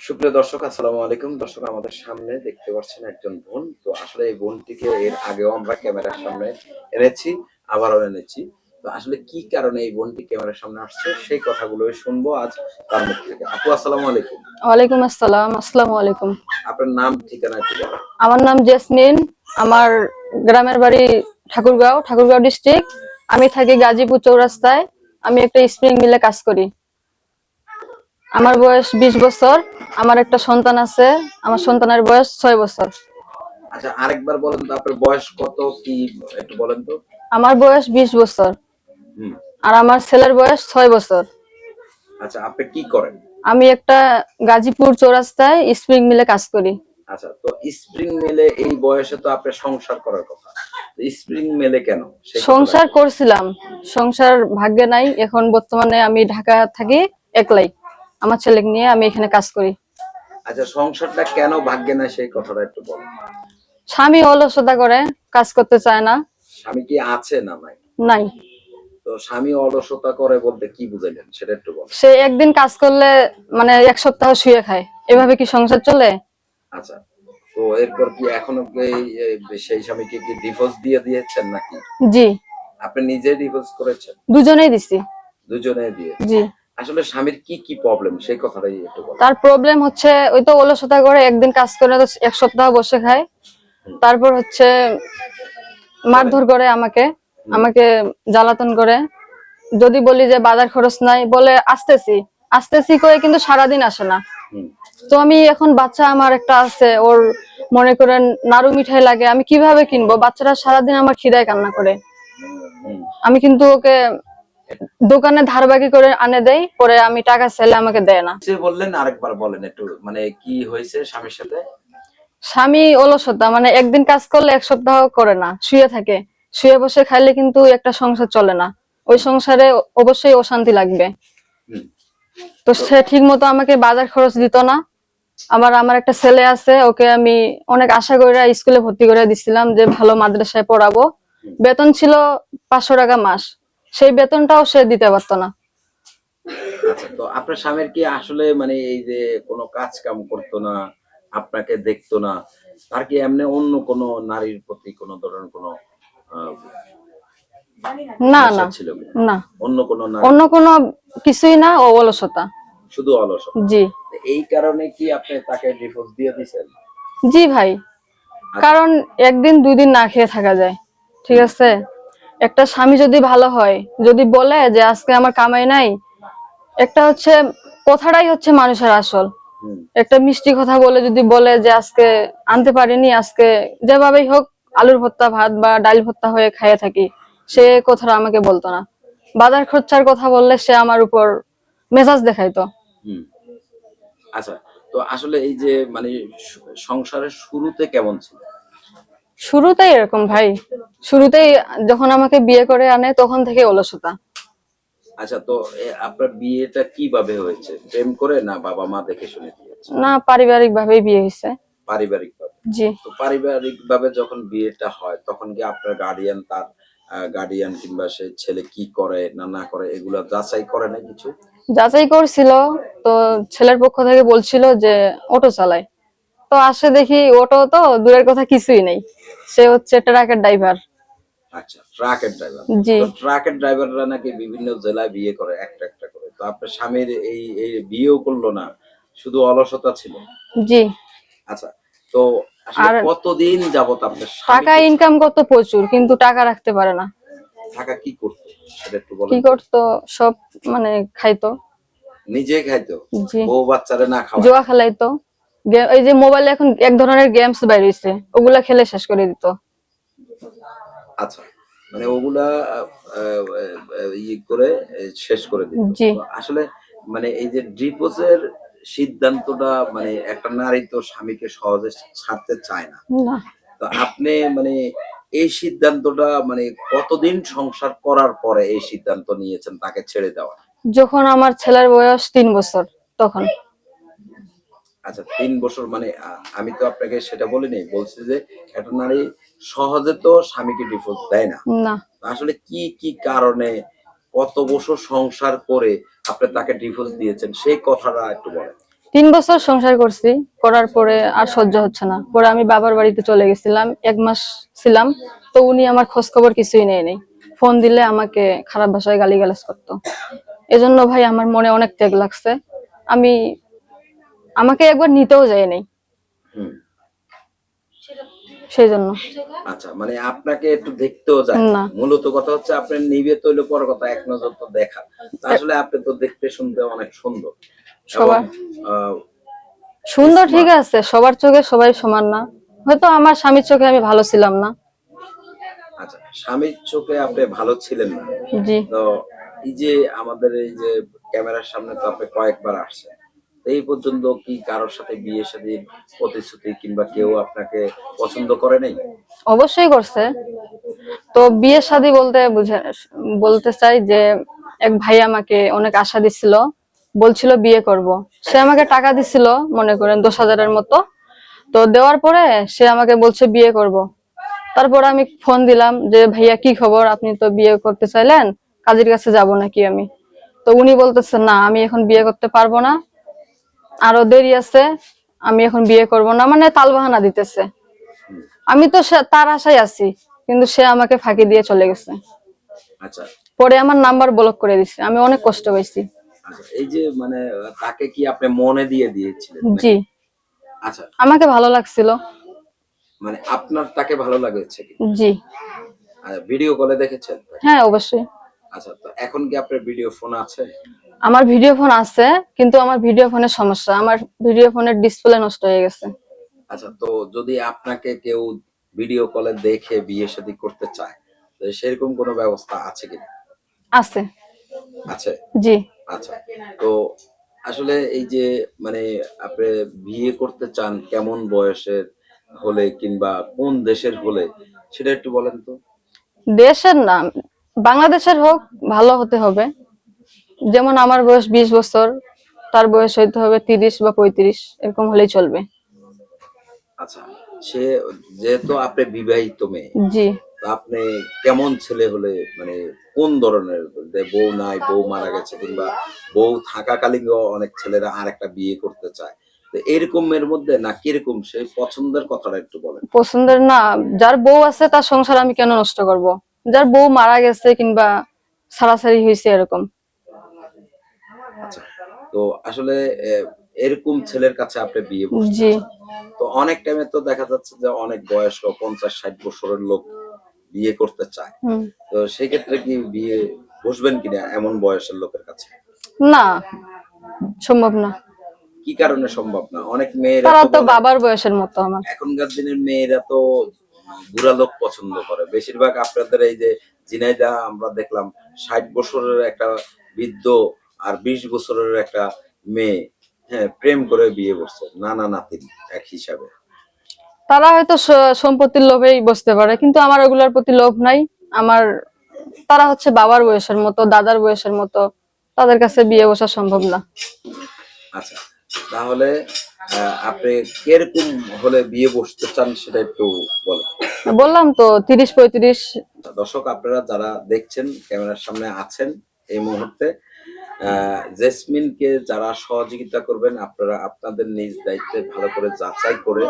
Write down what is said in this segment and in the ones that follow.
সুপ্রিয় দর্শক আসসালামু আলাইকুম। দর্শক আমাদের সামনে দেখতে পাচ্ছেন একজন বোন। তো আসলে এই বোনটিকে এর আগেও আমরা ক্যামেরার সামনে এনেছি আবারও এনেছি। তো আসলে কি কারণে এই বোনটি ক্যামেরার সামনে আসছে সেই কথাগুলো শুনব আজ তার মুখ থেকে। আপু আসসালামু আলাইকুম। ওয়ালাইকুম আসসালাম আসসালামু আলাইকুম। আপনার নাম ঠিকানা বলেন। আমার নাম জেসমিন আমার গ্রামের বাড়ি ঠাকুরগাঁও ঠাকুরগাঁও ডিস্ট্রিক্ট। আমি থাকি গাজীপুর চৌরাস্তায়। আমি একটা স্প্রিং মিলে কাজ করি। আমার বয়স বিশ বছর আমার একটা সন্তান আছে আমার সন্তানের বয়স ছয় বছর। আচ্ছা আরেকবার বলেন তো আপনার বয়স কত কি একটু বলেন তো। আমার বয়স বিশ বছর আর আমার ছেলের বয়স ছয় বছর। আচ্ছা আপনি কি করেন? আমি একটা গাজীপুর চৌরাস্তায় স্প্রিং মিলে কাজ করি। আচ্ছা তো স্প্রিং মেলে এই বয়সে তো আপনার সংসার করার কথা। স্প্রিং মেলে কেন? সংসার করছিলাম সংসার ভাগ্যে নাই এখন বর্তমানে আমি ঢাকা থাকি একলাই। আমার ছেলেকে নিয়ে আমি এখানে কাজ করি। আচ্ছা সংসারটা কেন ভাগ্যে না সেই কথাটা একটু বলেন স্বামী অলসতা করে কাজ করতে চায় না। স্বামী কি আছে না নাই? নাই। তো স্বামী অলসতা করে বলতে কি বুঝাইলেন সেটা একটু সে একদিন কাজ করলে মানে এক সপ্তাহ শুয়ে খায়। এভাবে কি সংসার চলে? আচ্ছা তো এরপর কি এখনও কি সেই স্বামীকে কি ডিভোর্স দিয়ে দিয়েছেন নাকি? জি। আপনি নিজে ডিভোর্স করেছেন? দুজনেই দিছি। দুজনে দিয়ে জি। আসলে স্বামীর কি কি প্রবলেম সেই কথাটাই একটু বলেন তার প্রবলেম হচ্ছে ওই তো অলসতা করে একদিন কাজ করে তো এক সপ্তাহ বসে খায়। তারপর হচ্ছে মারধর করে আমাকে আমাকে জ্বালাতন করে। যদি বলি যে বাজার খরচ নাই বলে আসতেছি। আসতেছি করে কিন্তু সারাদিন আসে না। তো আমি এখন বাচ্চা আমার একটা আছে ওর মনে করেন নাড়ু মিঠাই লাগে আমি কীভাবে কিনবো? বাচ্চারা সারাদিন আমার খিদায় কান্না করে। আমি কিন্তু ওকে দোকানে ধারবাকি করে আনে দেয় পরে আমি টাকা চাইলে আমাকে দেয় না। বললেন আরেকবার বলেন একটু মানে কি হয়েছে স্বামীর সাথে? স্বামী অলসতা মানে একদিন কাজ করলে এক সপ্তাহ করে না শুয়ে থাকে। শুয়ে বসে খাইলে কিন্তু একটা সংসার চলে না। ওই সংসারে অবশ্যই অশান্তি লাগবে। তো সে ঠিক মতো আমাকে বাজার খরচ দিত না। আবার আমার একটা ছেলে আছে ওকে আমি অনেক আশা করে স্কুলে ভর্তি করে দিছিলাম যে ভালো মাদ্রাসায় পড়াবো। বেতন ছিল পাঁচশো টাকা মাস। সেই বেতনটাও সে দিতে পারতো না। আচ্ছা তো আপনার স্বামীর কি আসলে মানে এই যে কোনো কাজ কাম করতো না আপনাকে দেখতো না তার কি এমনি অন্য কোনো নারীর প্রতি কোনো ধরনের কোনো না না না। অন্য কোনো অন্য কোনো কিছুই না ও অলসতা। শুধু অলস জি। এই কারণে কি আপনি তাকে ডিভোর্স দিয়ে দিয়েছেন জি ভাই। কারণ একদিন দুই দিন না খেয়ে থাকা যায় ঠিক আছে? একটা স্বামী যদি ভালো হয় যদি বলে যে আজকে আমার কামাই নাই একটা হচ্ছে কথাটাই হচ্ছে মানুষের আসল। একটা মিষ্টি কথা বলে যদি বলে যে আজকে আনতে পারিনি আজকে যেভাবেই হোক আলুর ভর্তা ভাত বা ডাল ভর্তা হয়ে খাইয়ে থাকি সে কথাটা আমাকে বলতো না। বাজার খরচার কথা বললে সে আমার উপর মেজাজ দেখাইতো। আচ্ছা তো আসলে এই যে মানে সংসারের শুরুতে কেমন ছিল? শুরুতেই এরকম ভাই। শুরুতেই যখন আমাকে বিয়ে করে আনে তখন থেকে অলসতা। আচ্ছা তো আপনার বিয়েটা কীভাবে হয়েছে? প্রেম করে না বাবা মা দেখে শুনে দিয়েছে? না পারিবারিক ভাবেই বিয়ে হয়েছে। পারিবারিক ভাবে জি। তো পারিবারিক ভাবে যখন বিয়েটা হয় তখন কি আপনার গার্ডিয়ান তার গার্ডিয়ান কিংবা সে ছেলে কি করে না না করে এগুলা যাচাই করে না কিছু? যাচাই করছিল তো ছেলের পক্ষ থেকে বলছিল যে অটো চালায়। তো আসে দেখি অটো তো দূরের কথা কিছুই নেই। সে হচ্ছে ট্রাকের ড্রাইভার। আচ্ছা ট্রাকের ড্রাইভার। জি। ট্রাকের ড্রাইভাররা নাকি বিভিন্ন জেলায় বিয়ে করে একটা একটা করে। তো আপনার স্বামীর এই এই বিয়েও করল না শুধু অলসতা ছিল? জি। আচ্ছা তো আর- কতদিন যাবত আপনার টাকা ইনকাম করতো প্রচুর কিন্তু টাকা রাখতে পারে না। টাকা কি করতো? সেটা একটু কি করতো? সব মানে খাইতো। নিজে খাইতো? বউ বাচ্চারে না খাওয়া জুয়া খেলাইতো। এই যে মোবাইলে এখন এক ধরনের গেমস বাইর হইছে ওগুলা খেলে শেষ করে দিত। আচ্ছা মানে ওগুলা ই করে শেষ করে দিত। জি। আসলে মানে এই যে ডিভোর্সের সিদ্ধান্তটা মানে একটা নারী তো স্বামীকে সহজে ছাড়তে চায় না। না। তো আপনি মানে এই সিদ্ধান্তটা মানে কতদিন সংসার করার পরে এই সিদ্ধান্ত নিয়েছেন তাকে ছেড়ে দেওয়া? যখন আমার ছেলের বয়স তিন বছর তখন। আচ্ছা তিন বছর মানে আমি তো আপনাকে সেটা বলিনি বলছি যে একটা নারী সহজে তো স্বামীকে ডিভোর্স দেয় না। আসলে কি কি কারণে কত বছর সংসার করে আপনি তাকে ডিভোর্স দিয়েছেন? সেই কথাটা একটু বলেন। তিন বছর সংসার করছি করার পরে আর সহ্য হচ্ছে না। পরে আমি বাবার বাড়িতে চলে গেছিলাম এক মাস ছিলাম তো উনি আমার খোঁজ খবর কিছুই নেই নেই। ফোন দিলে আমাকে খারাপ ভাষায় গালিগালাজ করতো। এজন্য ভাই আমার মনে অনেক ত্যাগ লাগছে। আমি আমাকে একবার নিতেও যায় নাই। সেই জন্য আচ্ছা মানে আপনাকে একটু দেখতেও যায় না। মূলত কথা হচ্ছে আপনার নিবে তৈল পর কথা এক নজর তো দেখা। আসলে আপনি তো দেখতে শুনতে অনেক সুন্দর। সবার- সুন্দর ঠিক আছে সবার চোখে সবাই সমান না। হয়তো আমার স্বামীর চোখে আমি ভালো ছিলাম না। আচ্ছা স্বামীর চোখে আপনি ভালো ছিলেন না। জি। তো এই যে আমাদের এই যে ক্যামেরার সামনে তো আপনি কয়েকবার আসছেন। তো এই পর্যন্ত কি কারোর সাথে বিয়ে শাদী প্রতিশ্রুতি কিংবা কেউ আপনাকে পছন্দ করে নাই? অবশ্যই করছে। তো বিয়ে শাদী বলতে বলতে চাই যে এক ভাই আমাকে অনেক আশা দিছিল, বলছিল বিয়ে করব। সে আমাকে টাকা দিছিল, মনে করেন দশ হাজারের মতো। তো দেওয়ার পরে সে আমাকে বলছে বিয়ে করব। তারপর আমি ফোন দিলাম যে, ভাইয়া, কি খবর? আপনি তো বিয়ে করতে চাইলেন, কাজের কাছে যাব নাকি আমি? তো উনি বলতেছে, না, আমি এখন বিয়ে করতে পারব না। আরও দেরি আছে আমি এখন বিয়ে করব না। মানে তালবাহানা দিতেছে। আমি তো তার আশায় আছি কিন্তু সে আমাকে ফাঁকি দিয়ে চলে গেছে। আচ্ছা। পরে আমার নাম্বার ব্লক করে দিছে। আমি অনেক কষ্ট পাইছি। আচ্ছা এই যে মানে তাকে কি আপনি মনে দিয়ে দিয়েছিলেন? জি। আচ্ছা। আমাকে ভালো লাগছিল। মানে আপনার তাকে ভালো লাগছে কি? জি। ভিডিও কলে দেখেছেন? হ্যাঁ অবশ্যই। আচ্ছা তো এখন কি আপনার ভিডিও ফোন আছে? আমার ভিডিও ফোন আছে কিন্তু আমার ভিডিও ফোনের সমস্যা। আমার ভিডিও ফোনের ডিসপ্লে নষ্ট হয়ে গেছে। আচ্ছা তো যদি আপনাকে কেউ ভিডিও কলে দেখে বিয়ে শাদী করতে চায় তো সেরকম কোনো ব্যবস্থা আছে কিনা? আছে। আছে? জি। আচ্ছা তো আসলে এই যে মানে আপনি বিয়ে করতে চান কেমন বয়সের হলে কিংবা কোন দেশের হলে সেটা একটু বলেন তো। দেশের নাম বাংলাদেশের হোক ভালো হতে হবে। যেমন আমার বয়স বিশ বছর তার বয়স হইতে হবে তিরিশ বা পঁয়ত্রিশ এরকম হলেই চলবে। আচ্ছা সে যেহেতু আপনি বিবাহিত মেয়ে জি। আপনি কেমন ছেলে হলে মানে কোন ধরনের বউ নাই বউ মারা গেছে কিংবা বউ থাকাকালীন অনেক ছেলেরা আর একটা বিয়ে করতে চায় তো এরকমের মধ্যে না কীরকম সেই পছন্দের কথাটা একটু বলেন। পছন্দের না যার বউ আছে তার সংসার আমি কেন নষ্ট করব? যার বউ মারা গেছে কিংবা সারাসারি হয়েছে এরকম। আচ্ছা তো আসলে এরকম ছেলের কাছে আপনি বিয়ে বসতে তো অনেক টাইমে তো দেখা যাচ্ছে যে অনেক বয়স্ক পঞ্চাশ ষাট বছরের লোক বিয়ে করতে চায়। তো সেক্ষেত্রে কি বিয়ে বসবেন কিনা এমন বয়সের লোকের কাছে? না সম্ভব না। কি কারণে সম্ভব না? অনেক মেয়েরা তারা তো বাবার বয়সের মতো আমার। এখনকার দিনের মেয়েরা তো বুড়া লোক পছন্দ করে। বেশিরভাগ আপনাদের এই যে জিনাইদা আমরা দেখলাম ষাট বছরের একটা বৃদ্ধ আর বিশ বছরের একটা মেয়ে হ্যাঁ প্রেম করে বিয়ে করছে নানা নাতিন এক হিসাবে। তারা হয়তো সম্পত্তির লোভেই বসতে পারে কিন্তু আমার ওগুলোর প্রতি লোভ নাই। আমার তারা হচ্ছে বাবার বয়সের মতো দাদার বয়সের মতো তাদের কাছে বিয়ে বসা সম্ভব না। আচ্ছা তাহলে আপনি কীরকম হলে বিয়ে বসতে চান সেটা একটু বলেন। বললাম তো তিরিশ পঁয়ত্রিশ। দর্শক আপনারা যারা দেখছেন ক্যামেরার সামনে আছেন এই মুহূর্তে জেসমিনকে যারা সহযোগিতা করবেন, আপনারা আপনাদের নিজ দায়িত্বে ভালো করে যাচাই করে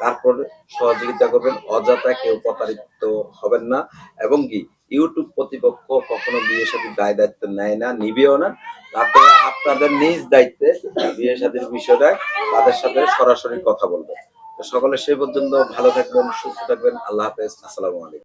তারপর সহযোগিতা করবেন। অযথা কেউ প্রতারিত হবেন না। এবং কি, ইউটিউব প্রতিপক্ষ কখনো বিয়ে সাথে দায় দায়িত্ব নেয় না, নিবেও না। আপনারা আপনাদের নিজ দায়িত্বে বিয়ে সাথীর বিষয়টা তাদের সাথে সরাসরি কথা বলবেন। সকলে সে পর্যন্ত ভালো থাকবেন, সুস্থ থাকবেন। আল্লাহ হাফেজ। আসসালামু আলাইকুম।